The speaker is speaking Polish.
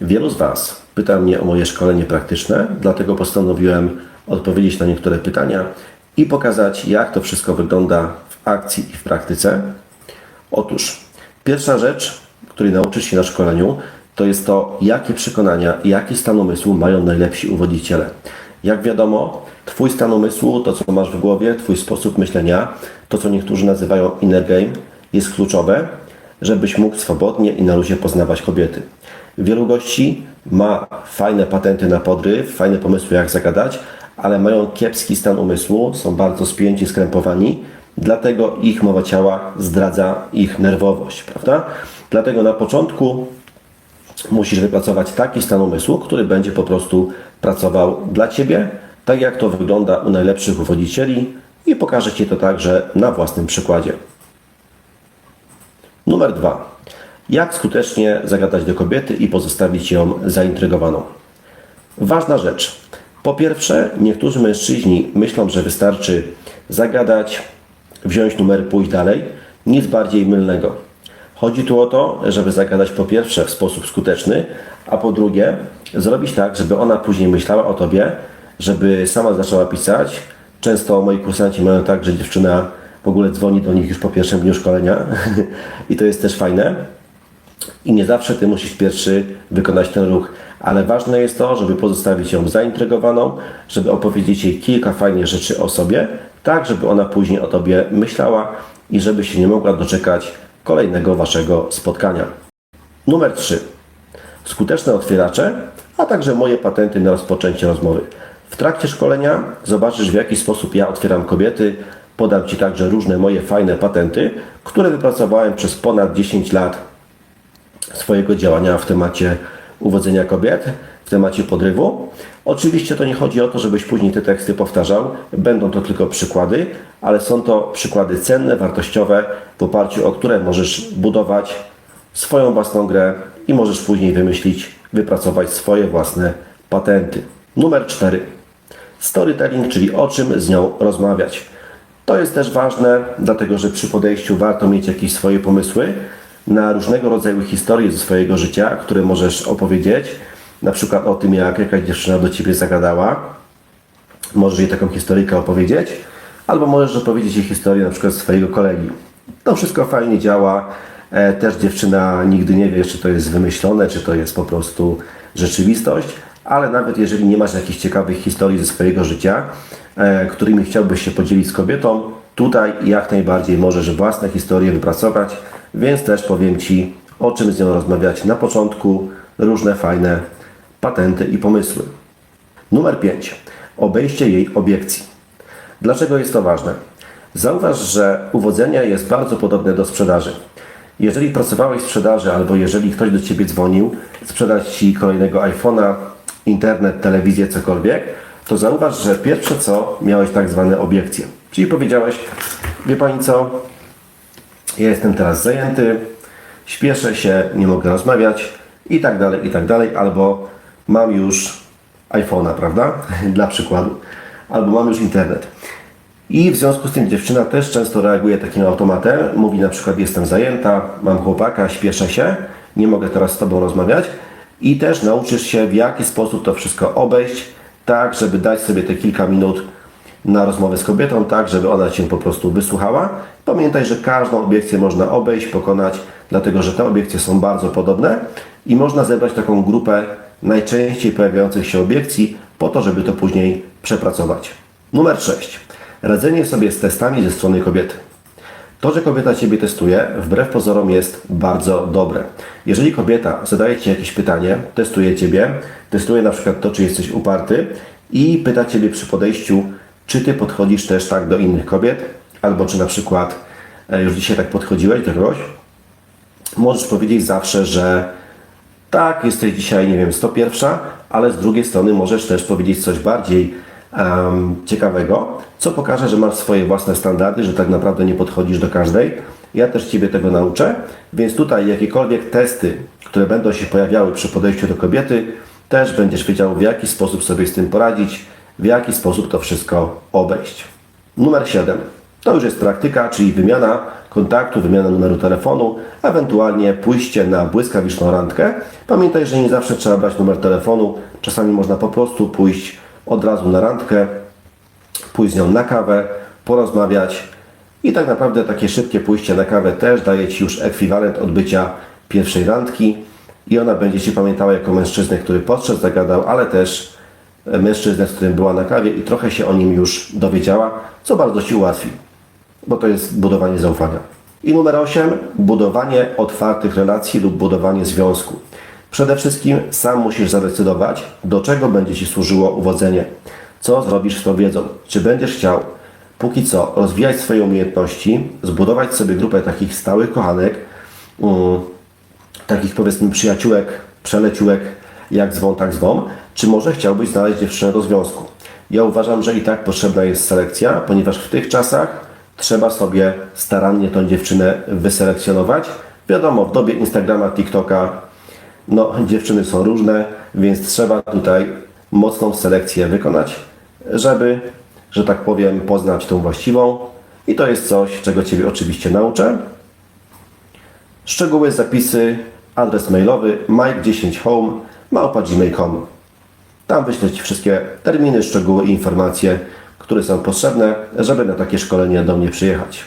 Wielu z Was pyta mnie o moje szkolenie praktyczne, dlatego postanowiłem odpowiedzieć na niektóre pytania i pokazać, jak to wszystko wygląda w akcji i w praktyce. Otóż, pierwsza rzecz, której nauczysz się na szkoleniu, to jest to, jakie przekonania i jaki stan umysłu mają najlepsi uwodziciele. Jak wiadomo, Twój stan umysłu, to co masz w głowie, Twój sposób myślenia, to co niektórzy nazywają inner game, jest kluczowe, żebyś mógł swobodnie i na luzie poznawać kobiety. Wielu gości ma fajne patenty na podryw, fajne pomysły jak zagadać, ale mają kiepski stan umysłu, są bardzo spięci, skrępowani, dlatego ich mowa ciała zdradza ich nerwowość, prawda? Dlatego na początku musisz wypracować taki stan umysłu, który będzie po prostu pracował dla Ciebie, tak jak to wygląda u najlepszych uwodzicieli i pokażę Ci to także na własnym przykładzie. Numer dwa. Jak skutecznie zagadać do kobiety i pozostawić ją zaintrygowaną? Ważna rzecz. Po pierwsze, niektórzy mężczyźni myślą, że wystarczy zagadać, wziąć numer, pójść dalej. Nic bardziej mylnego. Chodzi tu o to, żeby zagadać po pierwsze w sposób skuteczny, a po drugie zrobić tak, żeby ona później myślała o tobie, żeby sama zaczęła pisać. Często moi kursanci mają tak, że dziewczyna w ogóle dzwoni do nich już po pierwszym dniu szkolenia i to jest też fajne. I nie zawsze ty musisz pierwszy wykonać ten ruch, ale ważne jest to, żeby pozostawić ją zaintrygowaną, żeby opowiedzieć jej kilka fajnych rzeczy o sobie, tak żeby ona później o tobie myślała i żeby się nie mogła doczekać kolejnego waszego spotkania. Numer 3. Skuteczne otwieracze, a także moje patenty na rozpoczęcie rozmowy. W trakcie szkolenia zobaczysz w jaki sposób ja otwieram kobiety. Podam Ci także różne moje fajne patenty, które wypracowałem przez ponad 10 lat swojego działania w temacie uwodzenia kobiet, w temacie podrywu. Oczywiście to nie chodzi o to, żebyś później te teksty powtarzał, będą to tylko przykłady, ale są to przykłady cenne, wartościowe, w oparciu o które możesz budować swoją własną grę i możesz później wymyślić, wypracować swoje własne patenty. Numer 4. Storytelling, czyli o czym z nią rozmawiać. To jest też ważne, dlatego że przy podejściu warto mieć jakieś swoje pomysły na różnego rodzaju historie ze swojego życia, które możesz opowiedzieć. Na przykład o tym, jak jakaś dziewczyna do ciebie zagadała. Możesz jej taką historyjkę opowiedzieć, albo możesz opowiedzieć jej historię na przykład swojego kolegi. To wszystko fajnie działa. E, Też dziewczyna nigdy nie wie, czy to jest wymyślone, czy to jest po prostu rzeczywistość, ale nawet jeżeli nie masz jakichś ciekawych historii ze swojego życia, którymi chciałbyś się podzielić z kobietą, tutaj jak najbardziej możesz własne historie wypracować, więc też powiem Ci, o czym z nią rozmawiać na początku, różne fajne patenty i pomysły. Numer 5. Obejście jej obiekcji. Dlaczego jest to ważne? Zauważ, że uwodzenie jest bardzo podobne do sprzedaży. Jeżeli pracowałeś w sprzedaży albo jeżeli ktoś do Ciebie dzwonił, sprzedać Ci kolejnego iPhone'a, internet, telewizję, cokolwiek, to zauważ, że pierwsze co miałeś tak zwane obiekcje. Czyli powiedziałeś, wie Pani co, ja jestem teraz zajęty, śpieszę się, nie mogę rozmawiać i tak dalej, i tak dalej, albo mam już iPhone'a, prawda? Dla przykładu. Albo mam już internet. I w związku z tym dziewczyna też często reaguje takim automatem. Mówi na przykład jestem zajęta, mam chłopaka, śpieszę się, nie mogę teraz z Tobą rozmawiać. I też nauczysz się w jaki sposób to wszystko obejść, tak żeby dać sobie te kilka minut na rozmowę z kobietą, tak żeby ona Cię po prostu wysłuchała. Pamiętaj, że każdą obiekcję można obejść, pokonać, dlatego że te obiekcje są bardzo podobne i można zebrać taką grupę najczęściej pojawiających się obiekcji po to, żeby to później przepracować. Numer 6. Radzenie sobie z testami ze strony kobiety. To, że kobieta Ciebie testuje, wbrew pozorom jest bardzo dobre. Jeżeli kobieta zadaje Ci jakieś pytanie, testuje Ciebie, testuje na przykład to, czy jesteś uparty i pyta Ciebie przy podejściu, czy Ty podchodzisz też tak do innych kobiet, albo czy na przykład e, już dzisiaj tak podchodziłeś do kogoś, możesz powiedzieć zawsze, że tak, jesteś dzisiaj, nie wiem, 101, ale z drugiej strony możesz też powiedzieć coś bardziej em, ciekawego, co pokaże, że masz swoje własne standardy, że tak naprawdę nie podchodzisz do każdej. Ja też Ciebie tego nauczę, więc tutaj jakiekolwiek testy, które będą się pojawiały przy podejściu do kobiety, też będziesz wiedział, w jaki sposób sobie z tym poradzić, w jaki sposób to wszystko obejść. Numer 7. To już jest praktyka, czyli wymiana kontaktu, wymiana numeru telefonu, ewentualnie pójście na błyskawiczną randkę. Pamiętaj, że nie zawsze trzeba brać numer telefonu, czasami można po prostu pójść od razu na randkę, pójść z nią na kawę, porozmawiać i tak naprawdę takie szybkie pójście na kawę też daje Ci już ekwiwalent odbycia pierwszej randki i ona będzie Ci pamiętała jako mężczyznę, który podszedł, zagadał, ale też mężczyznę, z którym była na kawie i trochę się o nim już dowiedziała, co bardzo Ci ułatwi, bo to jest budowanie zaufania. I numer 8, budowanie otwartych relacji lub budowanie związku. Przede wszystkim sam musisz zadecydować, do czego będzie Ci służyło uwodzenie, co zrobisz z tą wiedzą, czy będziesz chciał póki co rozwijać swoje umiejętności, zbudować sobie grupę takich stałych kochanek, mm, takich powiedzmy przyjaciółek, przeleciłek, jak zwą, tak zwą, czy może chciałbyś znaleźć dziewczynę do związku. Ja uważam, że i tak potrzebna jest selekcja, ponieważ w tych czasach trzeba sobie starannie tą dziewczynę wyselekcjonować. Wiadomo, w dobie Instagrama, TikToka, no dziewczyny są różne, więc trzeba tutaj mocną selekcję wykonać, żeby, że tak powiem, poznać tą właściwą. I to jest coś, czego Ciebie oczywiście nauczę. Szczegóły, zapisy, adres mailowy mike10home małpa.gmail.com Tam wyślę Ci wszystkie terminy, szczegóły i informacje, które są potrzebne, żeby na takie szkolenie do mnie przyjechać.